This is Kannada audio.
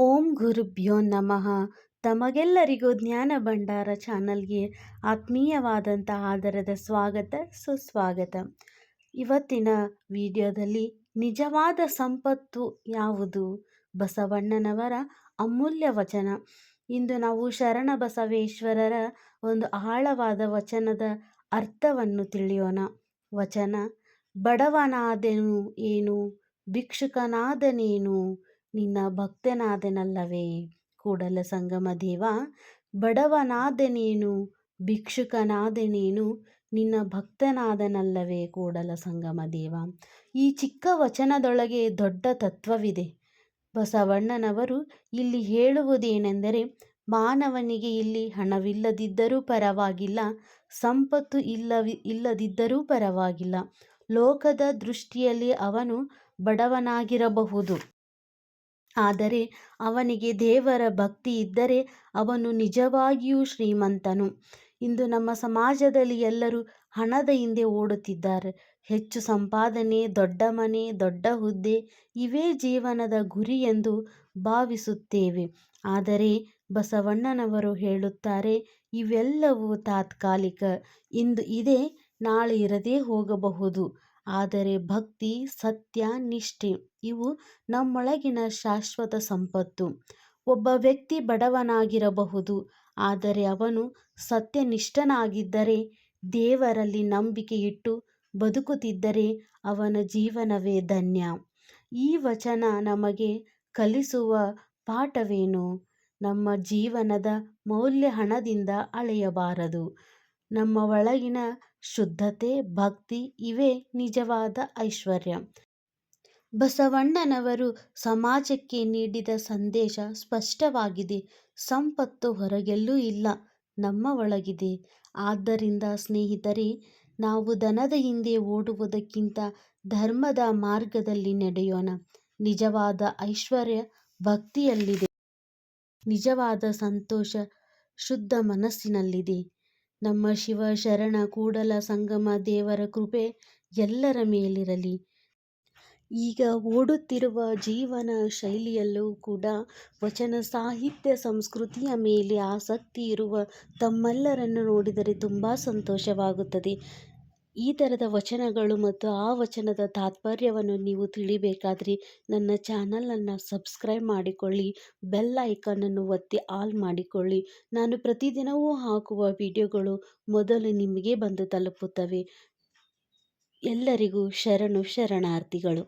ಓಂ ಗುರುಭ್ಯೋ ನಮಃ. ತಮಗೆಲ್ಲರಿಗೂ ಜ್ಞಾನ ಭಂಡಾರ ಚಾನಲ್ಗೆ ಆತ್ಮೀಯವಾದಂಥ ಆದರದ ಸ್ವಾಗತ, ಸುಸ್ವಾಗತ. ಇವತ್ತಿನ ವಿಡಿಯೋದಲ್ಲಿ ನಿಜವಾದ ಸಂಪತ್ತು ಯಾವುದು? ಬಸವಣ್ಣನವರ ಅಮೂಲ್ಯ ವಚನ. ಇಂದು ನಾವು ಶರಣ ಬಸವೇಶ್ವರರ ಒಂದು ಆಳವಾದ ವಚನದ ಅರ್ಥವನ್ನು ತಿಳಿಯೋಣ. ವಚನ, ಬಡವನಾದೆನು ಏನು? ಭಿಕ್ಷುಕನಾದನೇನು? ನಿನ್ನ ಭಕ್ತನಾದೆನಲ್ಲವೇ? ಕೂಡಲ ಸಂಗಮ ದೇವ ಭಿಕ್ಷುಕನಾದೆ ನೀನು ನಿನ್ನ ಭಕ್ತನಾದನಲ್ಲವೇ? ಕೂಡಲ ಸಂಗಮ ದೇವ, ಈ ಚಿಕ್ಕ ವಚನದೊಳಗೆ ದೊಡ್ಡ ತತ್ವವಿದೆ. ಬಸವಣ್ಣನವರು ಇಲ್ಲಿ ಹೇಳುವುದೇನೆಂದರೆ, ಮಾನವನಿಗೆ ಇಲ್ಲಿ ಹಣವಿಲ್ಲದಿದ್ದರೂ ಪರವಾಗಿಲ್ಲ, ಸಂಪತ್ತು ಇಲ್ಲವಿ, ಇಲ್ಲದಿದ್ದರೂ ಪರವಾಗಿಲ್ಲ. ಲೋಕದ ದೃಷ್ಟಿಯಲ್ಲಿ ಅವನು ಬಡವನಾಗಿರಬಹುದು. ಆದರೆ ಅವನಿಗೆ ದೇವರ ಭಕ್ತಿ ಇದ್ದರೆ ಅವನು ನಿಜವಾಗಿಯೂ ಶ್ರೀಮಂತನು. ಇಂದು ನಮ್ಮ ಸಮಾಜದಲ್ಲಿ ಎಲ್ಲರೂ ಹಣದ ಹಿಂದೆ ಓಡುತ್ತಿದ್ದಾರೆ. ಹೆಚ್ಚು ಸಂಪಾದನೆ, ದೊಡ್ಡ ಮನೆ, ದೊಡ್ಡ ಹುದ್ದೆ ಇವೇ ಜೀವನದ ಗುರಿ ಎಂದು ಭಾವಿಸುತ್ತೇವೆ. ಆದರೆ ಬಸವಣ್ಣನವರು ಹೇಳುತ್ತಾರೆ, ಇವೆಲ್ಲವೂ ತಾತ್ಕಾಲಿಕ. ಇಂದು ಇದೆ, ನಾಳೆ ಇರದೇ ಹೋಗಬಹುದು. ಆದರೆ ಭಕ್ತಿ, ಸತ್ಯ, ನಿಷ್ಠೆ ಇವು ನಮ್ಮೊಳಗಿನ ಶಾಶ್ವತ ಸಂಪತ್ತು. ಒಬ್ಬ ವ್ಯಕ್ತಿ ಬಡವನಾಗಿರಬಹುದು, ಆದರೆ ಅವನು ಸತ್ಯನಿಷ್ಠನಾಗಿದ್ದರೆ, ದೇವರಲ್ಲಿ ನಂಬಿಕೆ ಇಟ್ಟು ಬದುಕುತ್ತಿದ್ದರೆ ಅವನ ಜೀವನವೇ ಧನ್ಯ. ಈ ವಚನ ನಮಗೆ ಕಲಿಸುವ ಪಾಠವೇನು? ನಮ್ಮ ಜೀವನದ ಮೌಲ್ಯ ಹಣದಿಂದ ಅಳೆಯಬಾರದು. ನಮ್ಮ ಒಳಗಿನ ಶುದ್ಧತೆ ಭಕ್ತಿ ಇವೇ ನಿಜವಾದ ಐಶ್ವರ್ಯ. ಬಸವಣ್ಣನವರು ಸಮಾಜಕ್ಕೆ ನೀಡಿದ ಸಂದೇಶ ಸ್ಪಷ್ಟವಾಗಿದೆ. ಸಂಪತ್ತು ಹೊರಗೆಲ್ಲೂ ಇಲ್ಲ ನಮ್ಮ ಒಳಗಿದೆ. ಆದ್ದರಿಂದ ಸ್ನೇಹಿತರೇ, ನಾವು ದನದ ಹಿಂದೆ ಓಡುವುದಕ್ಕಿಂತ ಧರ್ಮದ ಮಾರ್ಗದಲ್ಲಿ ನಡೆಯೋಣ. ನಿಜವಾದ ಐಶ್ವರ್ಯ ಭಕ್ತಿಯಲ್ಲಿದೆ. ನಿಜವಾದ ಸಂತೋಷ ಶುದ್ಧ ಮನಸ್ಸಿನಲ್ಲಿದೆ. ನಮ್ಮ ಶಿವ ಶರಣ ಕೂಡಲ ಸಂಗಮ ದೇವರ ಕೃಪೆ ಎಲ್ಲರ ಮೇಲಿರಲಿ. ಈಗ ಓಡುತ್ತಿರುವ ಜೀವನ ಶೈಲಿಯಲ್ಲೂ ಕೂಡ ವಚನ ಸಾಹಿತ್ಯ ಸಂಸ್ಕೃತಿಯ ಮೇಲೆ ಆಸಕ್ತಿ ಇರುವ ತಮ್ಮೆಲ್ಲರನ್ನು ನೋಡಿದರೆ ತುಂಬ ಸಂತೋಷವಾಗುತ್ತದೆ. ಈ ಥರದ ವಚನಗಳು ಮತ್ತು ಆ ವಚನದ ತಾತ್ಪರ್ಯವನ್ನು ನೀವು ತಿಳಿಬೇಕಾದ್ರೆ ನನ್ನ ಚಾನಲನ್ನು ಸಬ್ಸ್ಕ್ರೈಬ್ ಮಾಡಿಕೊಳ್ಳಿ, ಬೆಲ್ ಐಕನನ್ನು ಒತ್ತಿ ಆಲ್ ಮಾಡಿಕೊಳ್ಳಿ. ನಾನು ಪ್ರತಿದಿನವೂ ಹಾಕುವ ವಿಡಿಯೋಗಳು ಮೊದಲು ನಿಮಗೆ ಬಂದು ತಲುಪುತ್ತವೆ. ಎಲ್ಲರಿಗೂ ಶರಣು ಶರಣಾರ್ಥಿಗಳು.